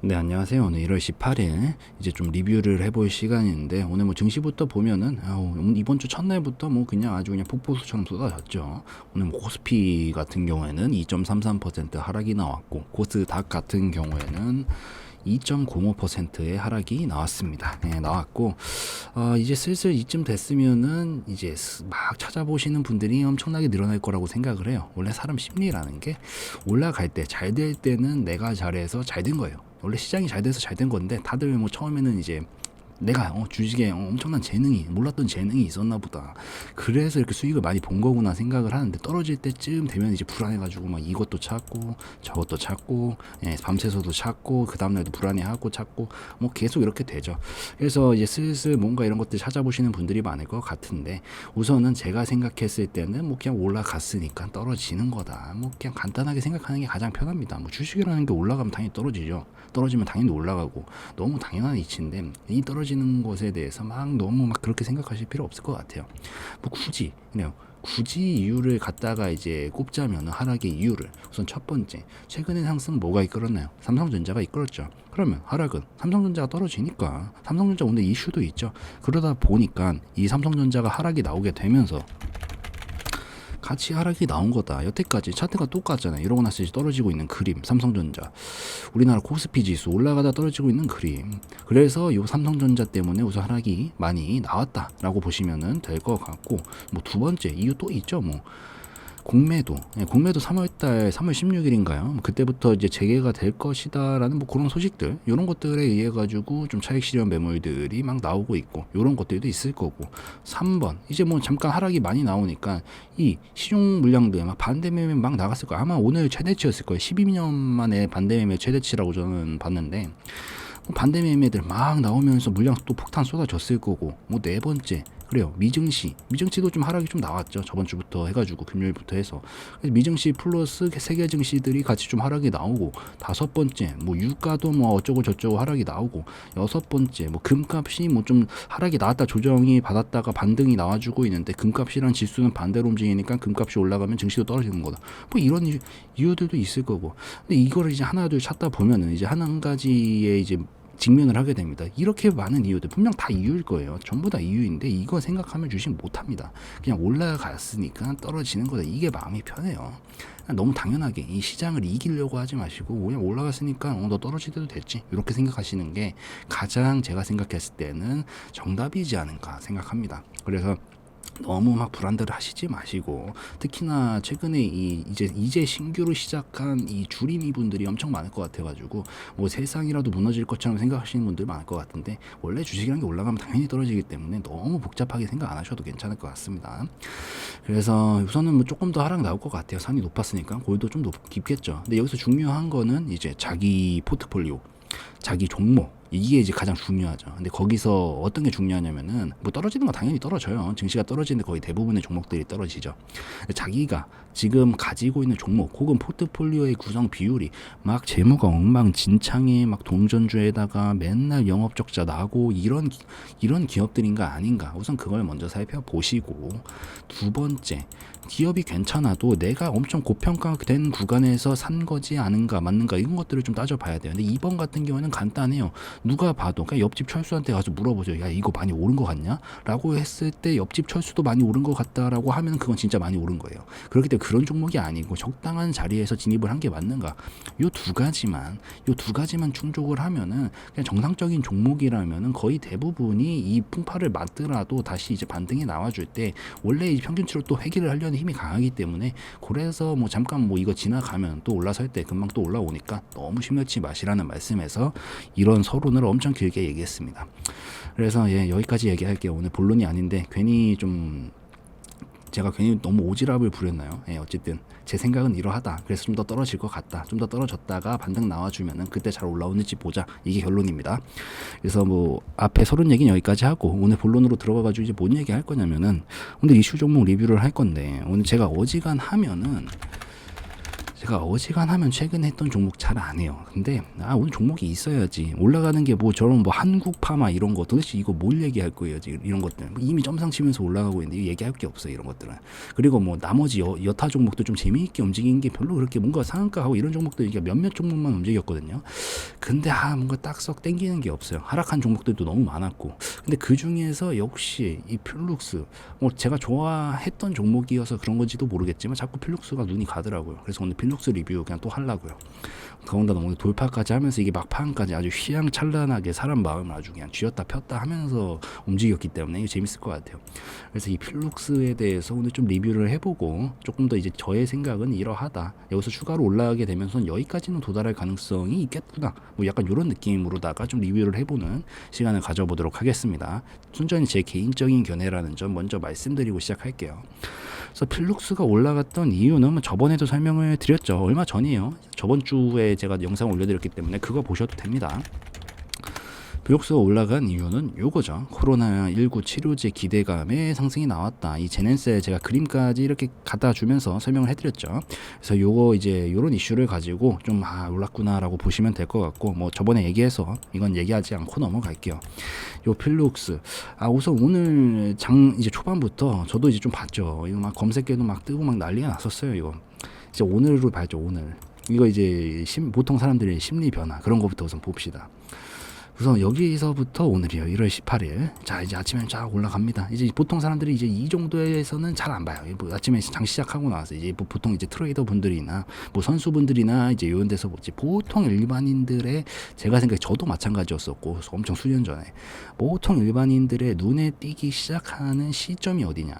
네, 안녕하세요. 오늘 1월 18일 이제 좀 리뷰를 해볼 시간인데 오늘 뭐 증시부터 보면은 아우, 이번 주 첫날부터 뭐 그냥 아주 그냥 폭포수처럼 쏟아졌죠. 오늘 뭐 코스피 같은 경우에는 2.33% 하락이 나왔고 코스닥 같은 경우에는 2.05%의 하락이 나왔습니다. 네, 나왔고 어, 이제 슬슬 이쯤 됐으면은 이제 스- 막 찾아보시는 분들이 엄청나게 늘어날 거라고 생각을 해요. 원래 사람 심리라는 게 올라갈 때 잘 될 때는 내가 잘해서 잘 된 거예요. 원래 시장이 잘 돼서 잘 된 건데 다들 뭐 처음에는 이제 내가 어, 주식에 어, 엄청난 재능이 몰랐던 재능이 있었나 보다. 그래서 이렇게 수익을 많이 본 거구나 생각을 하는데 떨어질 때쯤 되면 이제 불안해가지고 막 이것도 찾고 저것도 찾고 예, 밤새서도 찾고 그 다음날도 불안해하고 찾고 뭐 계속 이렇게 되죠. 그래서 이제 슬슬 뭔가 이런 것들 찾아보시는 분들이 많을 것 같은데 우선은 제가 생각했을 때는 뭐 그냥 올라갔으니까 떨어지는 거다. 뭐 그냥 간단하게 생각하는 게 가장 편합니다. 뭐 주식이라는 게 올라가면 당연히 떨어지죠. 떨어지면 당연히 올라가고 너무 당연한 이치인데 이 떨어지는 것에 대해서 막 너무 막 그렇게 생각하실 필요 없을 것 같아요. 뭐 굳이 그냥 굳이 이유를 갖다가 이제 꼽자면 하락의 이유를 우선 첫 번째 최근의 상승 뭐가 이끌었나요? 삼성전자가 이끌었죠. 그러면 하락은 삼성전자가 떨어지니까 삼성전자 오늘 이슈도 있죠. 그러다 보니까 이 삼성전자가 하락이 나오게 되면서 같이 하락이 나온 거다. 여태까지 차트가 똑같잖아요. 이러고 나서 이제 떨어지고 있는 그림, 삼성전자. 우리나라 코스피 지수 올라가다 떨어지고 있는 그림. 그래서 이 삼성전자 때문에 우선 하락이 많이 나왔다라고 보시면 될것 같고, 뭐 두 번째 이유 또 있죠. 뭐 공매도, 예, 공매도 3월달 3월 16일인가요? 그때부터 이제 재개가 될 것이다라는 뭐 그런 소식들, 이런 것들에 의해 가지고 좀 차익 실현 매물들이 막 나오고 있고, 이런 것들도 있을 거고. 3번 이제 뭐 잠깐 하락이 많이 나오니까 이 시중 물량들 막 반대 매매 막 나갔을 거예요. 아마 오늘 최대치였을 거예요. 12년 만에 반대 매매 최대치라고 저는 봤는데. 뭐 반대 매매들 막 나오면서 물량 또 폭탄 쏟아졌을 거고 뭐 네 번째 그래요. 미증시 미증시도 좀 하락이 좀 나왔죠. 저번 주부터 해가지고 금요일부터 해서. 미증시 플러스 세계 증시들이 같이 좀 하락이 나오고 다섯 번째 뭐 유가도 뭐 어쩌고 저쩌고 하락이 나오고 여섯 번째 뭐 금값이 뭐 좀 하락이 나왔다 조정이 받았다가 반등이 나와주고 있는데 금값이랑 지수는 반대로 움직이니까 금값이 올라가면 증시도 떨어지는 거다. 뭐 이런 이유- 이유들도 있을 거고. 근데 이거를 이제 하나 둘 찾다 보면은 이제 한 가지의 이제 직면을 하게 됩니다. 이렇게 많은 이유들 분명 다 이유일 거예요. 전부 다 이유인데 이거 생각하면 주식 못합니다. 그냥 올라갔으니까 떨어지는 거다. 이게 마음이 편해요. 너무 당연하게 이 시장을 이기려고 하지 마시고 그냥 올라갔으니까 어, 너 떨어지대도 됐지 이렇게 생각하시는 게 가장 제가 생각했을 때는 정답이지 않은가 생각합니다. 그래서 너무 막 불안들 하시지 마시고 특히나 최근에 이 이제 이제 신규로 시작한 이 주림이 분들이 엄청 많을 것 같아가지고 뭐 세상이라도 무너질 것처럼 생각하시는 분들 많을 것 같은데 원래 주식이라는 게 올라가면 당연히 떨어지기 때문에 너무 복잡하게 생각 안 하셔도 괜찮을 것 같습니다. 그래서 우선은 뭐 조금 더 하락 나올 것 같아요. 산이 높았으니까 골도 좀 높, 깊겠죠. 근데 여기서 중요한 거는 이제 자기 포트폴리오, 자기 종목 이게 이제 가장 중요하죠. 근데 거기서 어떤 게 중요하냐면은 뭐 떨어지는 거 당연히 떨어져요. 증시가 떨어지는데 거의 대부분의 종목들이 떨어지죠. 자기가 지금 가지고 있는 종목 혹은 포트폴리오의 구성 비율이 막 재무가 엉망진창에 막 동전주에다가 맨날 영업 적자 나고 이런 기- 이런 기업들인가 아닌가 우선 그걸 먼저 살펴보시고 두 번째 기업이 괜찮아도 내가 엄청 고평가된 구간에서 산 거지 않은가 맞는가 이런 것들을 좀 따져봐야 돼요. 근데 이번 같은 경우에는 간단해요. 누가 봐도 그냥 옆집 철수한테 가서 물어보죠. 야 이거 많이 오른 거 같냐? 라고 했을 때 옆집 철수도 많이 오른 것 같다라고 하면 그건 진짜 많이 오른 거예요. 그렇기 때문에 그런 종목이 아니고 적당한 자리에서 진입을 한 게 맞는가? 요 두 가지만 요 두 가지만 충족을 하면은 그냥 정상적인 종목이라면은 거의 대부분이 이 풍파를 맞더라도 다시 이제 반등이 나와줄 때 원래 이 평균치로 또 회귀를 하려는 힘이 강하기 때문에 그래서 뭐 잠깐 뭐 이거 지나가면 또 올라설 때 금방 또 올라오니까 너무 심려치 마시라는 말씀에서 이런 서론을 엄청 길게 얘기했습니다. 그래서 예 여기까지 얘기할게요. 오늘 본론이 아닌데 괜히 좀 제가 괜히 너무 오지랖을 부렸나요? 예, 어쨌든 제 생각은 이러하다. 그래서 좀 더 떨어질 것 같다. 좀 더 떨어졌다가 반등 나와주면은 그때 잘 올라오는지 보자. 이게 결론입니다. 그래서 뭐 앞에 서론 얘기는 여기까지 하고 오늘 본론으로 들어가가지고 이제 뭔 얘기 할 거냐면은 오늘 이슈 종목 리뷰를 할 건데 오늘 제가 어지간하면은 제가 어지간하면 최근에 했던 종목 잘 안 해요. 근데 아 오늘 종목이 있어야지 올라가는 게 뭐 저런 뭐 한국 파마 이런 거 도대체 이거 뭘 얘기할 거예요 이런 것들 뭐 이미 점상 치면서 올라가고 있는데 얘기할 게 없어요 이런 것들은 그리고 뭐 나머지 여, 여타 종목도 좀 재미있게 움직인 게 별로 그렇게 뭔가 상한가하고 이런 종목들 이게 몇몇 종목만 움직였거든요. 근데 아 뭔가 딱썩 땡기는 게 없어요. 하락한 종목들도 너무 많았고 근데 그 중에서 역시 이 필룩스 뭐 제가 좋아했던 종목이어서 그런 건지도 모르겠지만 자꾸 필룩스가 눈이 가더라고요. 그래서 오늘 필 룩스 리뷰 그냥 또 하려고요. 더군다나 오늘 돌파까지 하면서 이게 막판까지 아주 휘황찬란하게 사람 마음을 아주 그냥 쥐었다 폈다 하면서 움직였기 때문에 이거 재밌을 것 같아요. 그래서 이 필룩스에 대해서 오늘 좀 리뷰를 해보고 조금 더 이제 저의 생각은 이러하다. 여기서 추가로 올라가게 되면서 여기까지는 도달할 가능성이 있겠구나. 뭐 약간 이런 느낌으로다가 좀 리뷰를 해보는 시간을 가져보도록 하겠습니다. 순전히 제 개인적인 견해라는 점 먼저 말씀드리고 시작할게요. 그래서 필룩스가 올라갔던 이유는 뭐 저번에도 설명을 드렸죠. 얼마 전이에요. 저번 주에 제가 영상 올려드렸기 때문에 그거 보셔도 됩니다. 필룩스가 올라간 이유는 요거죠. 코로나19 치료제 기대감에 상승이 나왔다. 이 제넨셀 제가 그림까지 이렇게 갖다 주면서 설명을 해드렸죠. 그래서 요거 이제 요런 이슈를 가지고 좀 아, 올랐구나라고 보시면 될 것 같고 뭐 저번에 얘기해서 이건 얘기하지 않고 넘어갈게요. 요 필룩스. 아 우선 오늘 장 이제 초반부터 저도 이제 좀 봤죠. 이거 막 검색해도 막 뜨고 막 난리가 났었어요. 이거 이제 오늘로 봐야죠. 오늘. 이거 이제 심, 보통 사람들의 심리 변화 그런 거부터 우선 봅시다. 우선 여기서부터 오늘이요. 1월 18일. 자, 이제 아침에 쫙 올라갑니다. 이제 보통 사람들이 이제 이 정도에서는 잘 안 봐요. 뭐 아침에 장 시작하고 나서 이제 뭐 보통 이제 트레이더 분들이나 뭐 선수분들이나 이제 이런 데서 보지 보통 일반인들의 제가 생각에 저도 마찬가지였었고 엄청 수년 전에 보통 일반인들의 눈에 띄기 시작하는 시점이 어디냐.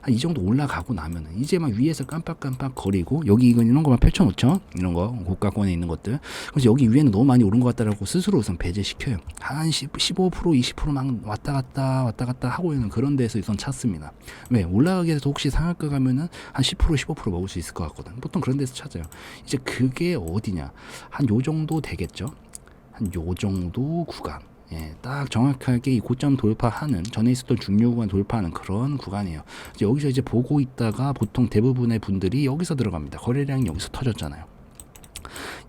한 이 정도 올라가고 나면은 이제 막 위에서 깜빡깜빡 거리고 여기 이건 이런 거만 펼쳐놓죠. 이런 거 고가권에 있는 것들. 그래서 여기 위에는 너무 많이 오른 것 같다라고 스스로 우선 배제시켜요. 한 10, 15% 20%막 왔다 갔다 왔다 갔다 하고 있는 그런 데서 우선 찾습니다. 왜 올라가게 돼서 혹시 상한가 가면은 한 10% 15% 먹을 수 있을 것 같거든. 보통 그런 데서 찾아요. 이제 그게 어디냐? 한 요 정도 되겠죠. 한 요 정도 구간. 예, 딱 정확하게 이 고점 돌파하는 전에 있었던 중요 구간 돌파하는 그런 구간이에요. 이제 여기서 이제 보고 있다가 보통 대부분의 분들이 여기서 들어갑니다. 거래량이 여기서 터졌잖아요.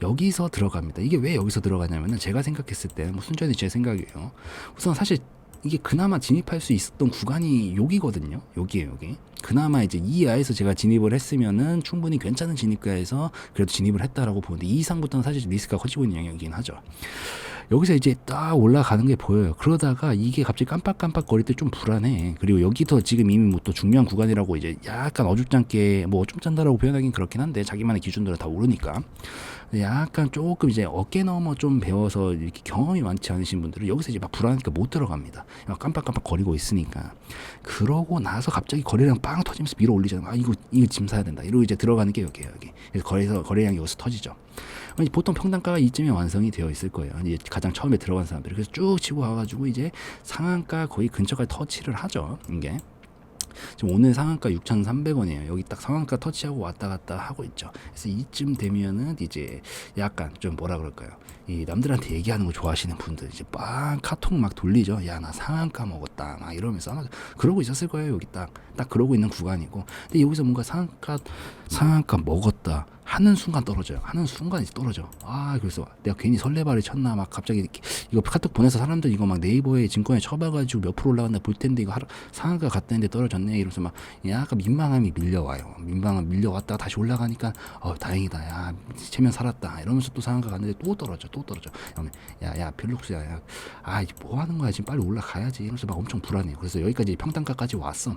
여기서 들어갑니다. 이게 왜 여기서 들어가냐면은 제가 생각했을 때는 뭐 순전히 제 생각이에요. 우선 사실 이게 그나마 진입할 수 있었던 구간이 여기거든요. 여기에요, 여기. 그나마 이제 이 아에서 제가 진입을 했으면은 충분히 괜찮은 진입가에서 그래도 진입을 했다라고 보는데 이 이상부터는 사실 리스크가 커지고 있는 영역이긴 하죠. 여기서 이제 딱 올라가는 게 보여요. 그러다가 이게 갑자기 깜빡깜빡 거릴 때 좀 불안해. 그리고 여기서 지금 이미 뭐 또 중요한 구간이라고 이제 약간 어줍잖게 뭐 어줍잖다라고 표현하긴 그렇긴 한데 자기만의 기준들은 다 오르니까 약간 조금 이제 어깨 넘어 좀 배워서 이렇게 경험이 많지 않으신 분들은 여기서 이제 막 불안하니까 못 들어갑니다. 막 깜빡깜빡 거리고 있으니까. 그러고 나서 갑자기 거래량 빵 터지면서 밀어 올리잖아요. 아 이거 이거 짐 사야 된다. 이러고 이제 들어가는 게 여기예요. 여기. 그래서 거래서 거래량이 여기서 터지죠. 보통 평단가가 이쯤에 완성이 되어 있을 거예요. 이제 가장 처음에 들어간 사람들이 그래서 쭉 치고 와가지고 이제 상한가 거의 근처까지 터치를 하죠. 이게. 지금 오늘 상한가 6,300원이에요. 여기 딱 상한가 터치하고 왔다 갔다 하고 있죠. 그래서 이쯤 되면은 이제 약간 좀 뭐라 그럴까요? 이 남들한테 얘기하는 거 좋아하시는 분들 이제 빵 카톡 막 돌리죠. 야 나 상한가 먹었다 막 이러면서 아마 그러고 있었을 거예요. 여기 딱 딱 그러고 있는 구간이고. 근데 여기서 뭔가 상한가 상한가 먹었다. 하는 순간 떨어져요. 하는 순간 이제 떨어져. 아, 그래서 내가 괜히 설레발을 쳤나 막 갑자기 이거 카톡 보내서 사람들 이거 막 네이버에 증권에 쳐봐가지고 몇 프로 올라갔나 볼 텐데 이거 하루, 상한가 갔다는데 떨어졌네 이러면서 막 약간 민망함이 밀려와요. 민망함 밀려왔다가 다시 올라가니까 어 다행이다. 야 체면 살았다. 이러면서 또 상한가 갔는데 또 떨어져, 또 떨어져. 야야 필룩스야, 야, 아 이게 뭐 하는 거야 지금 빨리 올라가야지. 이러면서 막 엄청 불안해요. 그래서 여기까지 평단가까지 왔어.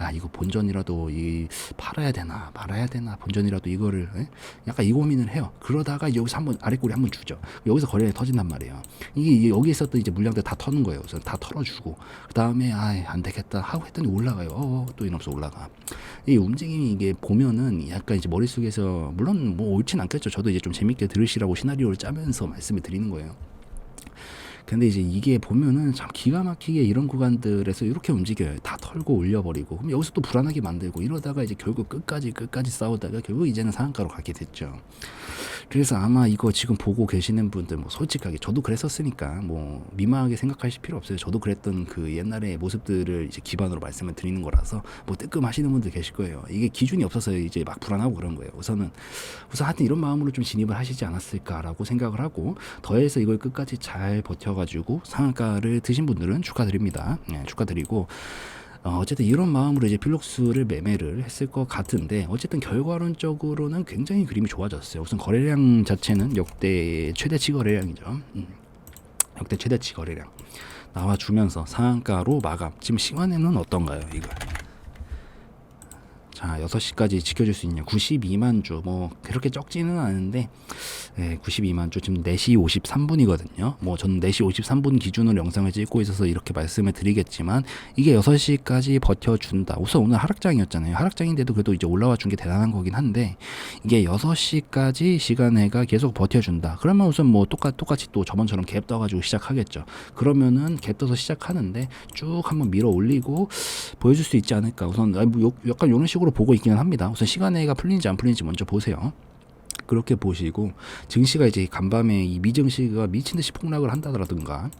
야 이거 본전이라도 이 팔아야 되나 말아야 되나 본전이라도 이거를 에? 약간 이 고민을 해요. 그러다가 여기서 한번 아래꼬리 한번 주죠. 여기서 거래량이 터진단 말이에요. 이게 여기 있었던 이제 물량들 다 터는 거예요. 그래서 다 털어주고 그 다음에 아안 되겠다 하고 했더니 올라가요. 어, 또 이러면서 올라가. 이 움직임이 이게 보면은 약간 이제 머릿속에서 물론 뭐 옳진 않겠죠. 저도 이제 좀 재밌게 들으시라고 시나리오를 짜면서 말씀을 드리는 거예요. 근데 이제 이게 보면은 참 기가 막히게 이런 구간들에서 이렇게 움직여요. 다 털고 올려버리고. 그럼 여기서 또 불안하게 만들고 이러다가 이제 결국 끝까지 끝까지 싸우다가 결국 이제는 상한가로 가게 됐죠. 그래서 아마 이거 지금 보고 계시는 분들 뭐 솔직하게 저도 그랬었으니까 뭐 미망하게 생각하실 필요 없어요. 저도 그랬던 그 옛날의 모습들을 이제 기반으로 말씀을 드리는 거라서 뭐 뜨끔하시는 분들 계실 거예요. 이게 기준이 없어서 이제 막 불안하고 그런 거예요. 우선은 우선 하여튼 이런 마음으로 좀 진입을 하시지 않았을까라고 생각을 하고 더해서 이걸 끝까지 잘 버텨 가지고 상한가를 드신 분들은 축하드립니다. 네, 축하드리고 어, 어쨌든 이런 마음으로 이제 필록스를 매매를 했을 것 같은데 어쨌든 결과론적으로는 굉장히 그림이 좋아졌어요. 우선 거래량 자체는 역대 최대치 거래량이죠. 음. 역대 최대치 거래량 나와주면서 상한가로 마감. 지금 시간에는 어떤가요, 이거? 자, 6시까지 지켜줄 수 있냐? 92만 주. 뭐 그렇게 적지는 않은데 네, 92만 주 지금 4시 53분이거든요. 뭐 저는 4시 53분 기준으로 영상을 찍고 있어서 이렇게 말씀을 드리겠지만 이게 6시까지 버텨준다. 우선 오늘 하락장이었잖아요. 하락장인데도 그래도 이제 올라와 준 게 대단한 거긴 한데 이게 6시까지 시간에가 계속 버텨준다. 그러면 우선 뭐 똑같, 똑같이 또 저번처럼 갭 떠가지고 시작하겠죠. 그러면은 갭 떠서 시작하는데 쭉 한번 밀어 올리고 보여줄 수 있지 않을까. 우선 아, 뭐 요- 약간 이런 식으로 보고 있기는 합니다. 우선 시간에가 풀리는지 안 풀리는지 먼저 보세요. 그렇게 보시고 증시가 이제 간밤에 이 미증시가 미친 듯이 폭락을 한다더라든가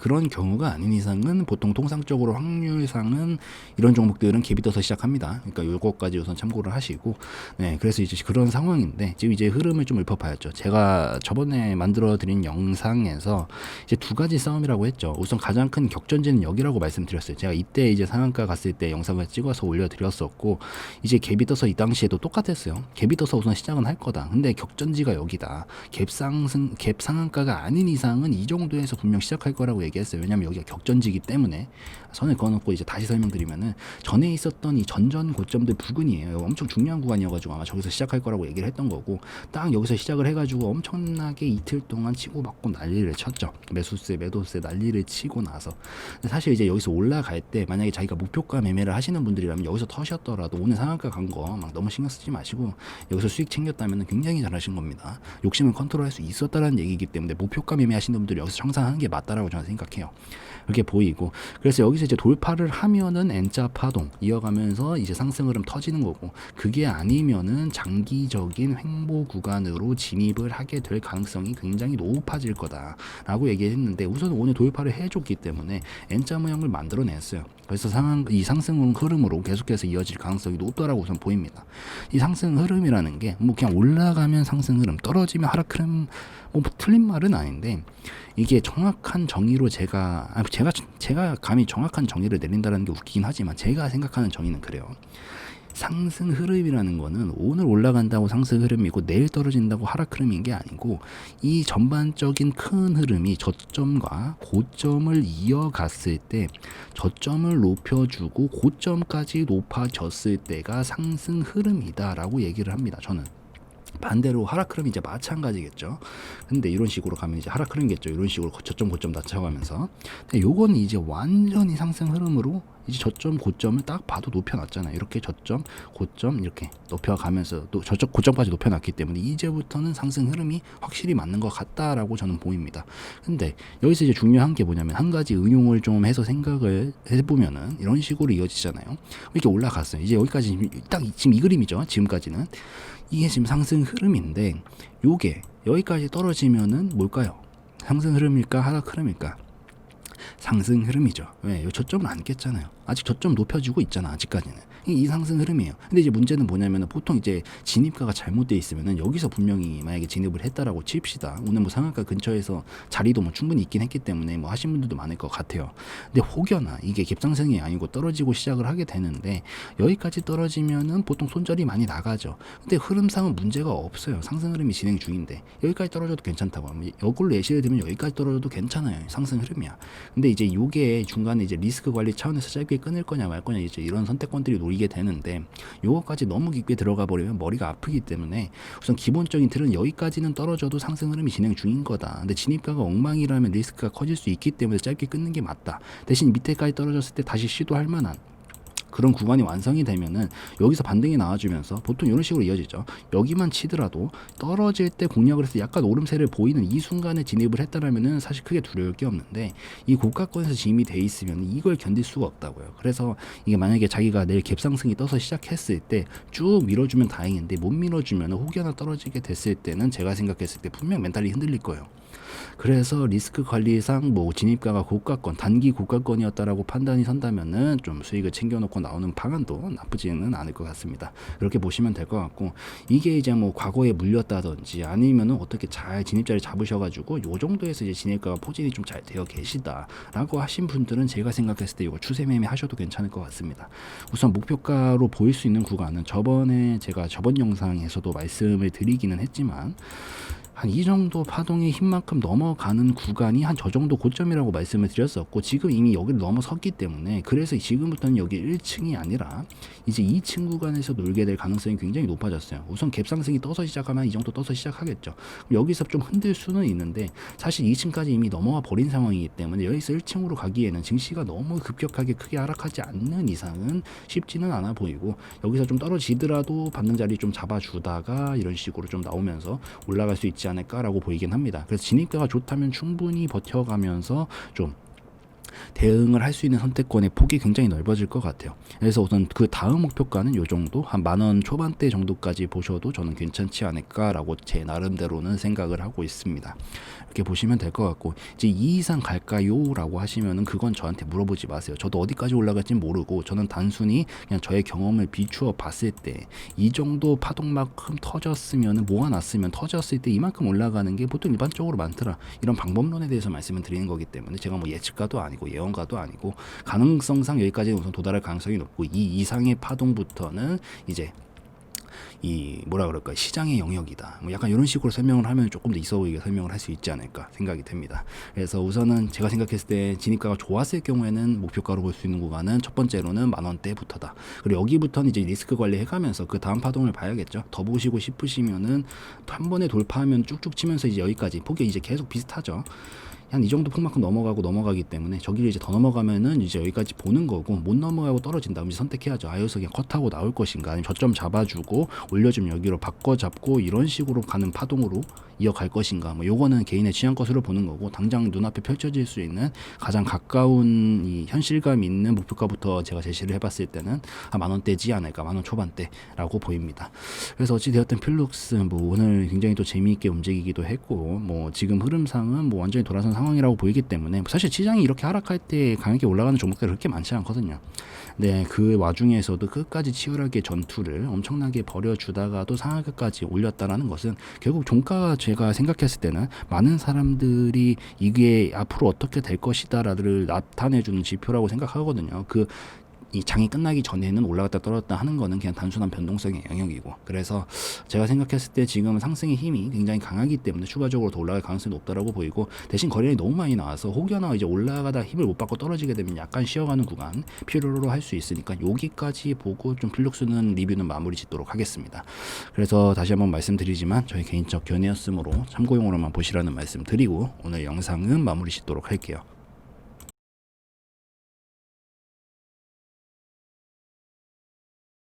그런 경우가 아닌 이상은 보통 통상적으로 확률상은 이런 종목들은 갭이 떠서 시작합니다. 그러니까 요거까지 우선 참고를 하시고 네 그래서 이제 그런 상황인데 지금 이제 흐름을 좀 읊어봐야죠. 제가 저번에 만들어 드린 영상에서 이제 두 가지 싸움이라고 했죠. 우선 가장 큰 격전지는 여기라고 말씀드렸어요. 제가 이때 이제 상한가 갔을 때 영상을 찍어서 올려드렸었고 이제 갭이 떠서 이 당시에도 똑같았어요. 갭이 떠서 우선 시작은 할 거다. 근데 격전지가 여기다. 갭 상승, 갭 상한가가 아닌 이상은 이 정도에서 분명 시작할 거라고 얘기했어요. 왜냐면 여기가 격전지기 때문에 선을 그어놓고 이제 다시 설명드리면은 전에 있었던 이 전전 고점들 부근이에요. 엄청 중요한 구간이어가지고 아마 저기서 시작할 거라고 얘기를 했던 거고 딱 여기서 시작을 해가지고 엄청나게 이틀 동안 치고받고 난리를 쳤죠. 매수세, 매도세 난리를 치고 나서 사실 이제 여기서 올라갈 때 만약에 자기가 목표가 매매를 하시는 분들이라면 여기서 터셨더라도 오늘 상한가 간 거 막 너무 신경 쓰지 마시고 여기서 수익 챙겼다면 굉장히 잘하신 겁니다. 욕심을 컨트롤할 수 있었다라는 얘기이기 때문에 목표가 매매하시는 분들이 여기서 청산하는 게 맞다라고 저는 생각해요. 그렇게 보이고 그래서 여기서 이제 돌파를 하면은 N자 파동 이어가면서 이제 상승 흐름 터지는 거고 그게 아니면은 장기적인 횡보 구간으로 진입을 하게 될 가능성이 굉장히 높아질 거다라고 얘기했는데 우선 오늘 돌파를 해줬기 때문에 N자 모양을 만들어냈어요. 그래서 상한 이 상승 흐름으로 계속해서 이어질 가능성이 높다라고 우선 보입니다. 이 상승 흐름이라는 게 뭐 그냥 올라가면 상승 흐름, 떨어지면 하락 흐름 뭐 틀린 말은 아닌데 이게 정확한 정의로 제가 아, 제가 제가 감히 정확한 정의를 내린다는 게 웃기긴 하지만 제가 생각하는 정의는 그래요. 상승 흐름이라는 거는 오늘 올라간다고 상승 흐름이고 내일 떨어진다고 하락 흐름인 게 아니고 이 전반적인 큰 흐름이 저점과 고점을 이어갔을 때 저점을 높여주고 고점까지 높아졌을 때가 상승 흐름이다라고 얘기를 합니다. 저는. 반대로 하락 흐름이 이제 마찬가지겠죠. 근데 이런 식으로 가면 이제 하락 흐름이겠죠. 이런 식으로 저점 고점 낮춰가면서. 근데 요거는 이제 완전히 상승 흐름으로 이제 저점 고점을 딱 봐도 높여놨잖아요. 이렇게 저점 고점 이렇게 높여가면서 또 저점 고점까지 높여놨기 때문에 이제부터는 상승 흐름이 확실히 맞는 것 같다라고 저는 보입니다. 근데 여기서 이제 중요한 게 뭐냐면 한 가지 응용을 좀 해서 생각을 해보면은 이런 식으로 이어지잖아요. 이렇게 올라갔어요. 이제 여기까지 딱 지금 이 그림이죠. 지금까지는 이게 지금 상승 흐름인데 요게 여기까지 떨어지면은 뭘까요? 상승 흐름일까 하락 흐름일까? 상승 흐름이죠. 왜? 요 저점은 안 깼잖아요. 아직 저점 높여주고 있잖아. 아직까지는. 이, 이 상승 흐름이에요. 근데 이제 문제는 뭐냐면 보통 이제 진입가가 잘못돼 있으면은 여기서 분명히 만약에 진입을 했다라고 칩시다. 오늘 뭐 상한가 근처에서 자리도 뭐 충분히 있긴 했기 때문에 뭐 하신 분들도 많을 것 같아요. 근데 혹여나 이게 갭상승이 아니고 떨어지고 시작을 하게 되는데 여기까지 떨어지면은 보통 손절이 많이 나가죠. 근데 흐름상은 문제가 없어요. 상승 흐름이 진행 중인데 여기까지 떨어져도 괜찮다고 이걸로 예시를 들면 여기까지 떨어져도 괜찮아요. 상승 흐름이야. 근데 이제 요게 중간에 이제 리스크 관리 차원에서 짧게 끊을 거냐 말 거냐 이제 이런 선택권들이 놓 이게 되는데 요거까지 너무 깊게 들어가 버리면 머리가 아프기 때문에 우선 기본적인 틀은 여기까지는 떨어져도 상승 흐름이 진행 중인 거다. 근데 진입가가 엉망이라면 리스크가 커질 수 있기 때문에 짧게 끊는 게 맞다. 대신 밑에까지 떨어졌을 때 다시 시도할 만한 그런 구간이 완성이 되면은 여기서 반등이 나와주면서 보통 이런 식으로 이어지죠. 여기만 치더라도 떨어질 때 공략을 해서 약간 오름세를 보이는 이 순간에 진입을 했다라면은 사실 크게 두려울 게 없는데 이 고가권에서 진입이 돼 있으면 이걸 견딜 수가 없다고요. 그래서 이게 만약에 자기가 내일 갭상승이 떠서 시작했을 때 쭉 밀어주면 다행인데 못 밀어주면 혹여나 떨어지게 됐을 때는 제가 생각했을 때 분명 멘탈이 흔들릴 거예요. 그래서 리스크 관리상 뭐 진입가가 고가권 단기 고가권이었다라고 판단이 선다면은 좀 수익을 챙겨놓고 나오는 방안도 나쁘지는 않을 것 같습니다. 그렇게 보시면 될 것 같고 이게 이제 뭐 과거에 물렸다든지 아니면은 어떻게 잘 진입자를 잡으셔가지고 요 정도에서 이제 진입가가 포진이 좀 잘 되어 계시다라고 하신 분들은 제가 생각했을 때 이거 추세 매매 하셔도 괜찮을 것 같습니다. 우선 목표가로 보일 수 있는 구간은 저번에 제가 저번 영상에서도 말씀을 드리기는 했지만 한 이 정도 파동의 힘만큼 넘어가는 구간이 한 저 정도 고점이라고 말씀을 드렸었고 지금 이미 여기를 넘어섰기 때문에 그래서 지금부터는 여기 1층이 아니라 이제 2층 구간에서 놀게 될 가능성이 굉장히 높아졌어요. 우선 갭상승이 떠서 시작하면 이 정도 떠서 시작하겠죠. 여기서 좀 흔들 수는 있는데 사실 2층까지 이미 넘어와 버린 상황이기 때문에 여기서 1층으로 가기에는 증시가 너무 급격하게 크게 하락하지 않는 이상은 쉽지는 않아 보이고 여기서 좀 떨어지더라도 받는 자리 좀 잡아주다가 이런 식으로 좀 나오면서 올라갈 수 있지 않을까라고 보이긴 합니다. 그래서 진입가가 좋다면 충분히 버텨가면서 좀 대응을 할 수 있는 선택권의 폭이 굉장히 넓어질 것 같아요. 그래서 우선 그 다음 목표가는 요 정도 한 만 원 초반대 정도까지 보셔도 저는 괜찮지 않을까라고 제 나름대로는 생각을 하고 있습니다. 이렇게 보시면 될 것 같고 이제 이 이상 갈까요?라고 하시면은 그건 저한테 물어보지 마세요. 저도 어디까지 올라갈지 모르고 저는 단순히 그냥 저의 경험을 비추어 봤을 때 이 정도 파동만큼 터졌으면 모아놨으면 터졌을 때 이만큼 올라가는 게 보통 일반적으로 많더라. 이런 방법론에 대해서 말씀을 드리는 거기 때문에 제가 뭐 예측가도 아니고 예언가도 아니고 가능성상 여기까지 우선 도달할 가능성이 높고 이 이상의 파동부터는 이제 이 뭐라 그럴까 시장의 영역이다. 뭐 약간 이런 식으로 설명을 하면 조금 더 있어 보이게 설명을 할 수 있지 않을까 생각이 됩니다. 그래서 우선은 제가 생각했을 때 진입가가 좋았을 경우에는 목표가로 볼 수 있는 구간은 첫 번째로는 만 원대부터다. 그리고 여기부터는 이제 리스크 관리 해가면서 그 다음 파동을 봐야겠죠. 더 보시고 싶으시면은 한 번에 돌파하면 쭉쭉 치면서 이제 여기까지 폭이 이제 계속 비슷하죠. 한 이 정도 폭만큼 넘어가고 넘어가기 때문에 저기를 이제 더 넘어가면은 이제 여기까지 보는 거고 못 넘어가고 떨어진다면 이제 선택해야죠. 아 여기서 그냥 컷하고 나올 것인가 아니면 저점 잡아주고 올려주면 여기로 바꿔 잡고 이런 식으로 가는 파동으로 이어갈 것인가 뭐 요거는 개인의 취향 것으로 보는 거고 당장 눈앞에 펼쳐질 수 있는 가장 가까운 이 현실감 있는 목표가부터 제가 제시를 해봤을 때는 한 만 원대지 않을까 만 원 초반대라고 보입니다. 그래서 어찌 되었든 필룩스 뭐 오늘 굉장히 또 재미있게 움직이기도 했고 뭐 지금 흐름상은 뭐 완전히 돌아선 상황이라고 보이기 때문에 사실 시장이 이렇게 하락할 때 강하게 올라가는 종목들이 그렇게 많지 않거든요. 네, 그 와중에서도 끝까지 치열하게 전투를 엄청나게 벌여주다가도 상하까지 올렸다라는 것은 결국 종가가 제가 생각했을 때는 많은 사람들이 이게 앞으로 어떻게 될 것이다라를 나타내주는 지표라고 생각하거든요. 그 이 장이 끝나기 전에는 올라갔다 떨어졌다 하는 거는 그냥 단순한 변동성의 영역이고 그래서 제가 생각했을 때 지금 상승의 힘이 굉장히 강하기 때문에 추가적으로 더 올라갈 가능성이 높다라고 보이고 대신 거래량이 너무 많이 나와서 혹여나 이제 올라가다 힘을 못 받고 떨어지게 되면 약간 쉬어가는 구간 필요로 할 수 있으니까 여기까지 보고 좀 필룩스는 리뷰는 마무리 짓도록 하겠습니다. 그래서 다시 한번 말씀드리지만 저희 개인적 견해였으므로 참고용으로만 보시라는 말씀 드리고 오늘 영상은 마무리 짓도록 할게요.